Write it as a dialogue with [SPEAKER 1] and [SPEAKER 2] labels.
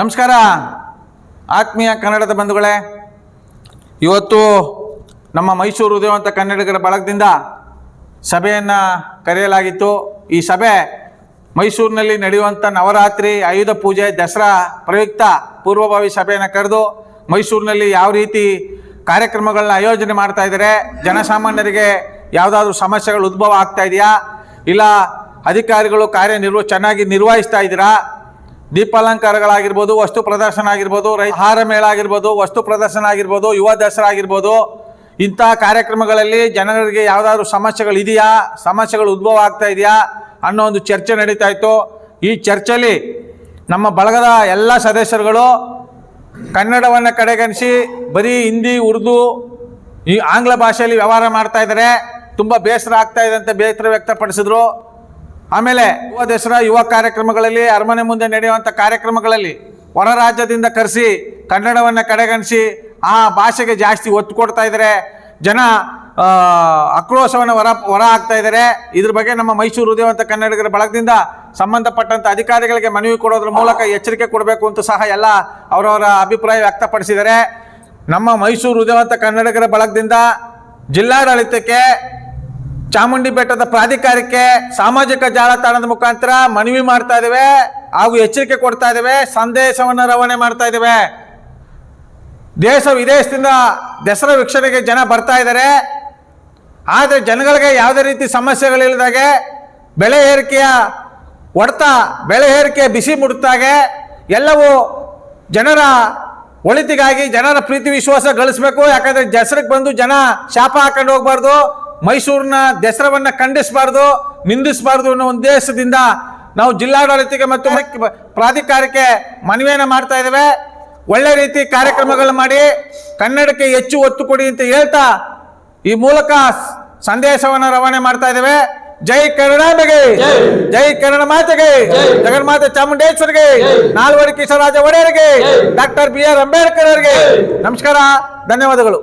[SPEAKER 1] ನಮಸ್ಕಾರ. ಆತ್ಮೀಯ ಕನ್ನಡದ ಬಂಧುಗಳೇ, ಇವತ್ತು ನಮ್ಮ ಮೈಸೂರು ಉದಯವಂತ ಕನ್ನಡಿಗರ ಬಳಗದಿಂದ ಸಭೆಯನ್ನು ಕರೆಯಲಾಗಿತ್ತು. ಈ ಸಭೆ ಮೈಸೂರಿನಲ್ಲಿ ನಡೆಯುವಂಥ ನವರಾತ್ರಿ ಆಯುಧ ಪೂಜೆ ದಸರಾ ಪ್ರಯುಕ್ತ ಪೂರ್ವಭಾವಿ ಸಭೆಯನ್ನು ಕರೆದು ಮೈಸೂರಿನಲ್ಲಿ ಯಾವ ರೀತಿ ಕಾರ್ಯಕ್ರಮಗಳನ್ನ ಆಯೋಜನೆ ಮಾಡ್ತಾ ಇದ್ದಾರೆ, ಜನಸಾಮಾನ್ಯರಿಗೆ ಯಾವುದಾದ್ರೂ ಸಮಸ್ಯೆಗಳು ಉದ್ಭವ ಆಗ್ತಾ ಇದೆಯಾ, ಇಲ್ಲ ಅಧಿಕಾರಿಗಳು ಕಾರ್ಯನಿರ್ವ ಚೆನ್ನಾಗಿ ನಿರ್ವಹಿಸ್ತಾ ಇದ್ದೀರಾ ದೀಪಾಲಂಕಾರಗಳಾಗಿರ್ಬೋದು, ವಸ್ತು ಪ್ರದರ್ಶನ ಆಗಿರ್ಬೋದು ಆಹಾರ ಮೇಳ ಆಗಿರ್ಬೋದು ವಸ್ತು ಪ್ರದರ್ಶನ ಆಗಿರ್ಬೋದು ಯುವ ದಸರಾ ಆಗಿರ್ಬೋದು ಇಂತಹ ಕಾರ್ಯಕ್ರಮಗಳಲ್ಲಿ ಜನರಿಗೆ ಯಾವುದಾದ್ರೂ ಸಮಸ್ಯೆಗಳು ಇದೆಯಾ? ಸಮಸ್ಯೆಗಳು ಉದ್ಭವ ಆಗ್ತಾ ಇದೆಯಾ? ಅನ್ನೋ ಒಂದು ಚರ್ಚೆ ನಡೀತಾ ಇತ್ತು. ಈ ಚರ್ಚೆಯಲ್ಲಿ ನಮ್ಮ ಬಳಗದ ಎಲ್ಲ ಸದಸ್ಯರುಗಳು ಕನ್ನಡವನ್ನು ಕಡೆಗಣಿಸಿ, ಬರೀ ಹಿಂದಿ, ಉರ್ದು, ಈ ಆಂಗ್ಲ ಭಾಷೆಯಲ್ಲಿ ವ್ಯವಹಾರ ಮಾಡ್ತಾ ಇದ್ದಾರೆ. ತುಂಬ ಬೇಸರ ಆಗ್ತಾ ಇದೆ ಅಂತ ಬೇಸರ ವ್ಯಕ್ತಪಡಿಸಿದ್ರು. ಆಮೇಲೆ ಯುವ ದಸರಾ, ಯುವ ಕಾರ್ಯಕ್ರಮಗಳಲ್ಲಿ ಅರಮನೆ ಮುಂದೆ ನಡೆಯುವಂಥ ಕಾರ್ಯಕ್ರಮಗಳಲ್ಲಿ ಹೊರ ರಾಜ್ಯದಿಂದ ಕರೆಸಿ ಕನ್ನಡವನ್ನು ಕಡೆಗಣಿಸಿ ಆ ಭಾಷೆಗೆ ಜಾಸ್ತಿ ಒತ್ತು ಕೊಡ್ತಾ ಇದ್ದಾರೆ. ಜನ ಆಕ್ರೋಶವನ್ನು ಹೊರ ಹೊರ ಹಾಕ್ತಾ ಇದ್ದಾರೆ. ಇದ್ರ ಬಗ್ಗೆ ನಮ್ಮ ಮೈಸೂರು ಉದಯವಂತ ಕನ್ನಡಿಗರ ಬಳಗದಿಂದ ಸಂಬಂಧಪಟ್ಟಂಥ ಅಧಿಕಾರಿಗಳಿಗೆ ಮನವಿ ಕೊಡೋದ್ರ ಮೂಲಕ ಎಚ್ಚರಿಕೆ ಕೊಡಬೇಕು ಅಂತ ಸಹ ಎಲ್ಲ ಅವರವರ ಅಭಿಪ್ರಾಯ ವ್ಯಕ್ತಪಡಿಸಿದ್ದಾರೆ. ನಮ್ಮ ಮೈಸೂರು ಹೃದಯವಂತ ಕನ್ನಡಿಗರ ಬಳಗದಿಂದ ಜಿಲ್ಲಾಡಳಿತಕ್ಕೆ ಚಾಮುಂಡಿ ಬೆಟ್ಟದ ಪ್ರಾಧಿಕಾರಕ್ಕೆ ಸಾಮಾಜಿಕ ಜಾಲತಾಣದ ಮುಖಾಂತರ ಮನವಿ ಮಾಡ್ತಾ ಇದ್ದೇವೆ ಹಾಗೂ ಎಚ್ಚರಿಕೆ ಕೊಡ್ತಾ ಇದ್ದೇವೆ, ಸಂದೇಶವನ್ನು ರವಾನೆ ಮಾಡ್ತಾ ಇದ್ದೇವೆ. ದೇಶ ವಿದೇಶದಿಂದ ದಸರಾ ವೀಕ್ಷಣೆಗೆ ಜನ ಬರ್ತಾ ಇದ್ದಾರೆ. ಆದರೆ ಜನಗಳಿಗೆ ಯಾವುದೇ ರೀತಿ ಸಮಸ್ಯೆಗಳಿಲ್ಲದಾಗೆ ಬೆಳೆ ಏರಿಕೆಯ ಹೊಡೆತ ಬೆಳೆ ಏರಿಕೆ ಬಿಸಿ ಮುಡುತ್ತಾಗೆ ಎಲ್ಲವೂ ಜನರ ಒಳಿತಿಗಾಗಿ ಜನರ ಪ್ರೀತಿ ವಿಶ್ವಾಸ ಗಳಿಸ್ಬೇಕು. ಯಾಕಂದ್ರೆ ದಸರಕ್ಕೆ ಬಂದು ಜನ ಶಾಪ ಹಾಕೊಂಡು ಹೋಗ್ಬಾರ್ದು. ಮೈಸೂರಿನ ದಸರಾವನ್ನ ಖಂಡಿಸಬಾರ್ದು ನಿಂದಿಸಬಾರ್ದು ಅನ್ನೋ ಉದ್ದೇಶದಿಂದ ನಾವು ಜಿಲ್ಲಾಡಳಿತಕ್ಕೆ ಮತ್ತು ಪ್ರಾಧಿಕಾರಕ್ಕೆ ಮನವಿಯನ್ನು ಮಾಡ್ತಾ ಇದ್ದೇವೆ. ಒಳ್ಳೆ ರೀತಿ ಕಾರ್ಯಕ್ರಮಗಳು ಮಾಡಿ ಕನ್ನಡಕ್ಕೆ ಹೆಚ್ಚು ಒತ್ತು ಕೊಡಿ ಅಂತ ಹೇಳ್ತಾ ಈ ಮೂಲಕ ಸಂದೇಶವನ್ನು ರವಾನೆ ಮಾಡ್ತಾ ಇದ್ದೇವೆ. ಜೈ ಕನ್ನಡಾಂಬೆಗೆ ಜೈ ಕನ್ನಡ ಮಾತೆಗೆ! ಜಗನ್ಮಾತೆ ಚಾಮುಂಡೇಶ್ವರಿಗೆ! ನಾಲ್ವಡಿ ಕಿಶೋರಾಜ ಒಡೆಯರಿಗೆ! ಡಾಕ್ಟರ್ ಬಿ ಆರ್ ಅಂಬೇಡ್ಕರ್ ಅವರಿಗೆ! ನಮಸ್ಕಾರ ಧನ್ಯವಾದಗಳು.